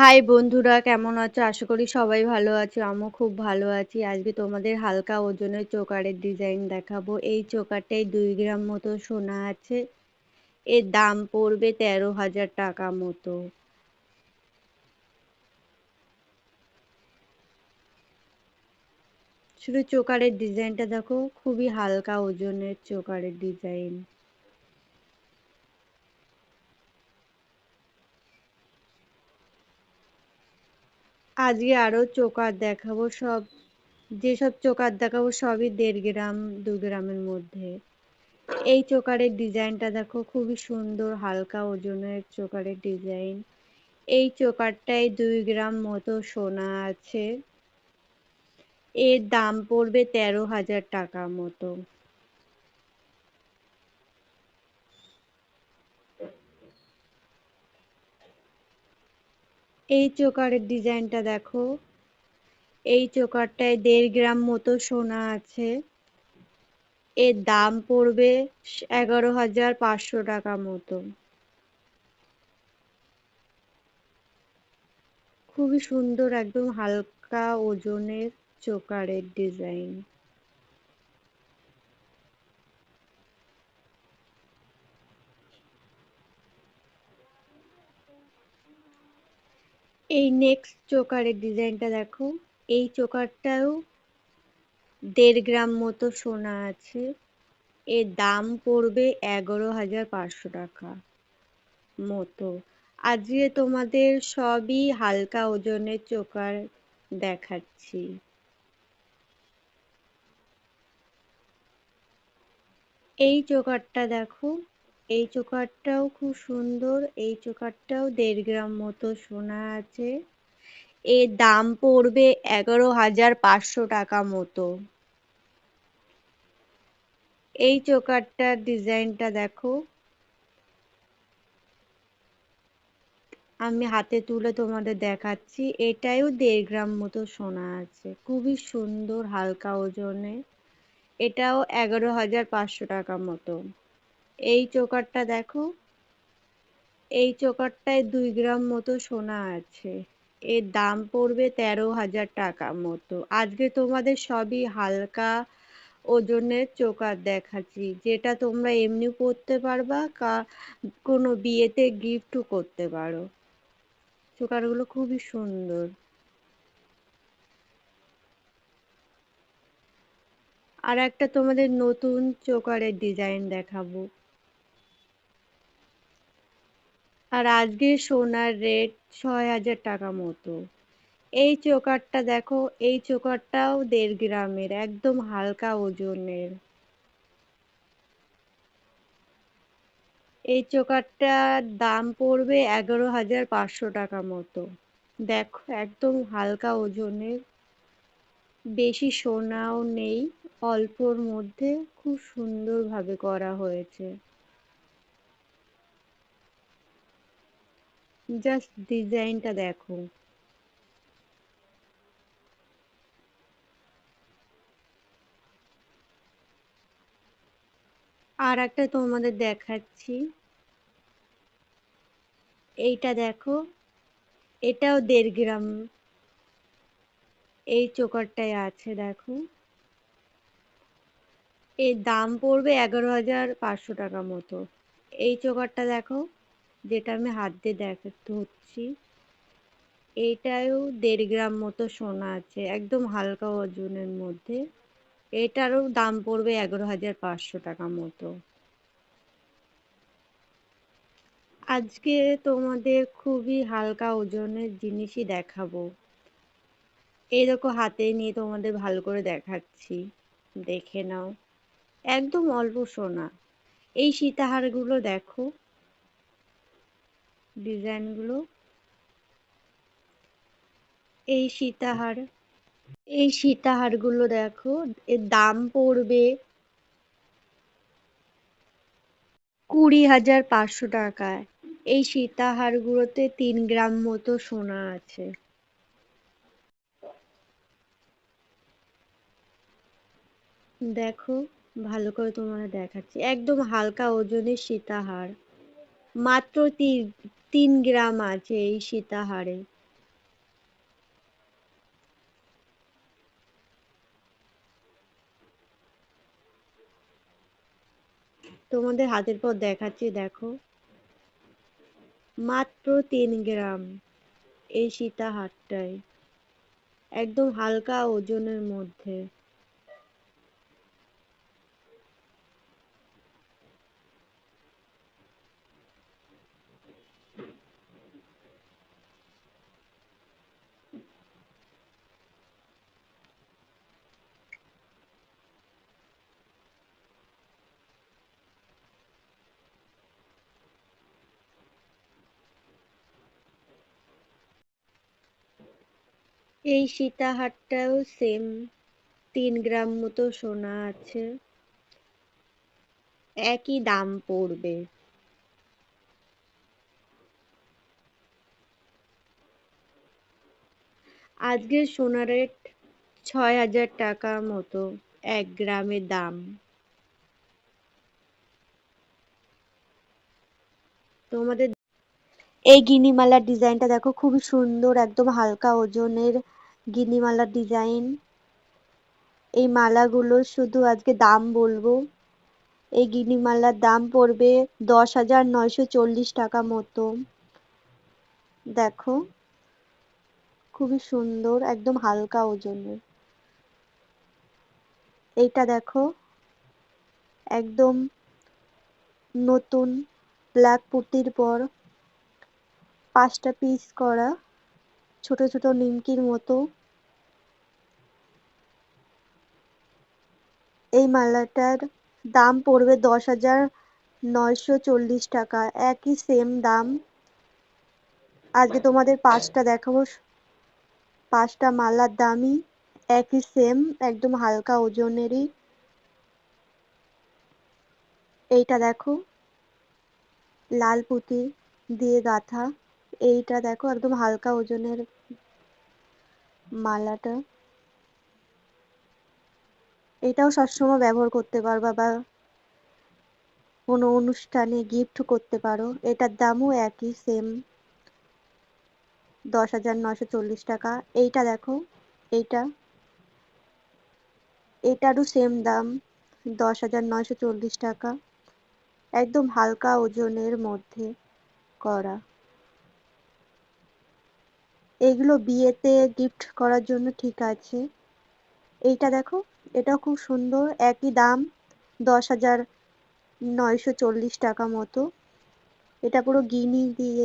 High বন্ধুরা, কেমন আছো? আশা করি সবাই ভালো আছো, আমিও খুব ভালো আছি। আজকে তোমাদের হালকা ওজনের চোকারের ডিজাইন দেখাবো। এই চোকারটাই দুই গ্রাম মতো সোনা আছে। এর দাম পড়বে তেরো হাজার টাকা মতো। শুধু চোকারের ডিজাইনটা দেখো, খুবই হালকা ওজনের চোকারের ডিজাইন আজকে আরও চোকার দেখাবো, সব, যেসব চোকার দেখাবো সবই দেড় গ্রাম, দু গ্রামের মধ্যে। এই চোকারের ডিজাইনটা দেখো, খুবই সুন্দর, হালকা ওজনের চোকারের ডিজাইন। এই চোকারটায় দুই গ্রাম মতো সোনা আছে। এর দাম পড়বে তেরো হাজার টাকা মতো। এই চোকারের ডিজাইনটা দেখো। এই চোকারটায় দেড় গ্রাম মতো সোনা আছে। এর দাম পড়বে এগারো হাজার পাঁচশো টাকা মতো। খুবই সুন্দর, একদম হালকা ওজনের চোকারের ডিজাইন। এই নেক্সট চোকারের ডিজাইনটা দেখো। এই চোকারটাও দেড় গ্রাম মতো সোনা আছে। এর দাম পড়বে এগারো হাজার পাঁচশো টাকা মতো। আজকে তোমাদের সবই হালকা ওজনের চোকার দেখাচ্ছি। এই চোকারটা দেখো এই চোকারটাও খুব সুন্দর, এই চোকারটাও দেড় গ্রাম মতো সোনা আছে। এর দাম পড়বে এগারো হাজার পাঁচশো টাকা মতো। এই চোকারটার ডিজাইনটা দেখো। আমি হাতে তুলে তোমাদের দেখাচ্ছি এটাও দেড় গ্রাম মতো সোনা আছে। খুবই সুন্দর, হালকা ওজনে। এটাও এগারো হাজার পাঁচশো টাকা মতো। এই চোকারটা দেখো। এই চোকারটায় দুই গ্রাম মতো সোনা আছে। এর দাম পড়বে তেরো হাজার টাকা মতো। আজকে তোমাদের সবই হালকা ওজনের চোকার দেখাচ্ছি, যেটা তোমরা এমনি পরতে পারবা, কা কোনো বিয়েতে গিফটও করতে পারো। চোকারগুলো খুবই সুন্দর। আর একটা তোমাদের নতুন চোকারের ডিজাইন দেখাবো। আর আজকে সোনার রেট ছয় হাজার টাকা মতো। এই চোকারটা দেখো, এই চোকারটাও দেড় গ্রামের, একদম হালকা ওজনের। এই চোকারটার দাম পড়বে এগারো হাজার পাঁচশো টাকা মতো। দেখো, একদম হালকা ওজনের। বেশি সোনাও নেই, অল্পর মধ্যে খুব সুন্দরভাবে করা হয়েছে। জাস্ট ডিজাইনটা দেখো। আর একটা তোমাদের দেখাচ্ছি। এইটা দেখো, এটাও দেড় গ্রাম। এই চোকারটায় আছে, দেখো। এর দাম পড়বে এগারো হাজার পাঁচশো টাকা মতো। এই চোকারটা দেখো যেটা আমি হাত দিয়ে দেখাতে হচ্ছি এইটাও দেড় গ্রাম মতো সোনা আছে, একদম হালকা ওজনের মধ্যে। এটারও দাম পড়বে এগারো হাজার পাঁচশো টাকা মতো। আজকে তোমাদের খুবই হালকা ওজনের জিনিসই দেখাবো। দেখো হাতে নিয়ে তোমাদের ভালো করে দেখাচ্ছি, দেখে নাও। একদম অল্প সোনা। এই সীতাহারগুলো দেখো। ডিজাইনগুলো। এই সীতাহার, এই সীতাহারগুলো দেখো, এর দাম পড়বে কুড়ি হাজার পাঁচশো টাকায়। এই সীতাহারগুলোতে তিন গ্রাম মতো সোনা আছে। দেখো, ভালো করে তোমার দেখাচ্ছি। একদম হালকা ওজনের সীতাহার। মাত্র তিন গ্রাম আছে এই সীতাহারে। তোমাদের হাতের পর দেখাচ্ছি, দেখো। মাত্র তিন গ্রাম এই সীতাহারটায়, একদম হালকা ওজনের মধ্যে। এই সীতাহারটাও সেম তিন গ্রাম মতো সোনা আছে। একই দাম পড়বে। আজকের সোনা রেট ছয় হাজার টাকা মতো, এক গ্রামের দাম। তোমাদের এই গিনিমালার ডিজাইনটা দেখো, খুবই সুন্দর, একদম হালকা ওজনের গিনিমালার ডিজাইন। এই মালাগুলো শুধু আজকে দাম বলব। এই গিনিমালার দাম পড়বে দশ হাজার নয়শো চল্লিশ টাকা মতো। দেখো, খুবই সুন্দর, একদম হালকা ওজনের। এইটা দেখো, একদম নতুন ব্ল্যাক পুঁতির পর পাঁচটা পিস করা, ছোট ছোট নিমকির মতো। এই মালাটার দাম পড়বে দশ হাজার নয়শো চল্লিশ টাকা। একই সেম দাম। আজকে তোমাদের পাঁচটা দেখাবো। পাঁচটা মালার দামই একই সেম একদম হালকা ওজনেরই। এইটা দেখো। লাল পুঁতি দিয়ে গাঁথা। এইটা দেখো একদম হালকা ওজনের মালাটা। এটাও সবসময় ব্যবহার করতে পারবা বা কোনো অনুষ্ঠানে গিফট করতে পারো। এটার দামও একই সেম দশ হাজার নশো চল্লিশ টাকা। এইটা দেখো, এইটা। এটারও সেম দাম, দশ হাজার নশো চল্লিশ টাকা। একদম হালকা ওজনের মধ্যে করা। এগুলো বিয়েতে গিফট করার জন্য ঠিক আছে। এইটা দেখো, এটাও খুব সুন্দর, একই দাম, দশ হাজার নয়শো চল্লিশ টাকা মতো। এটা পুরো গিনি দিয়ে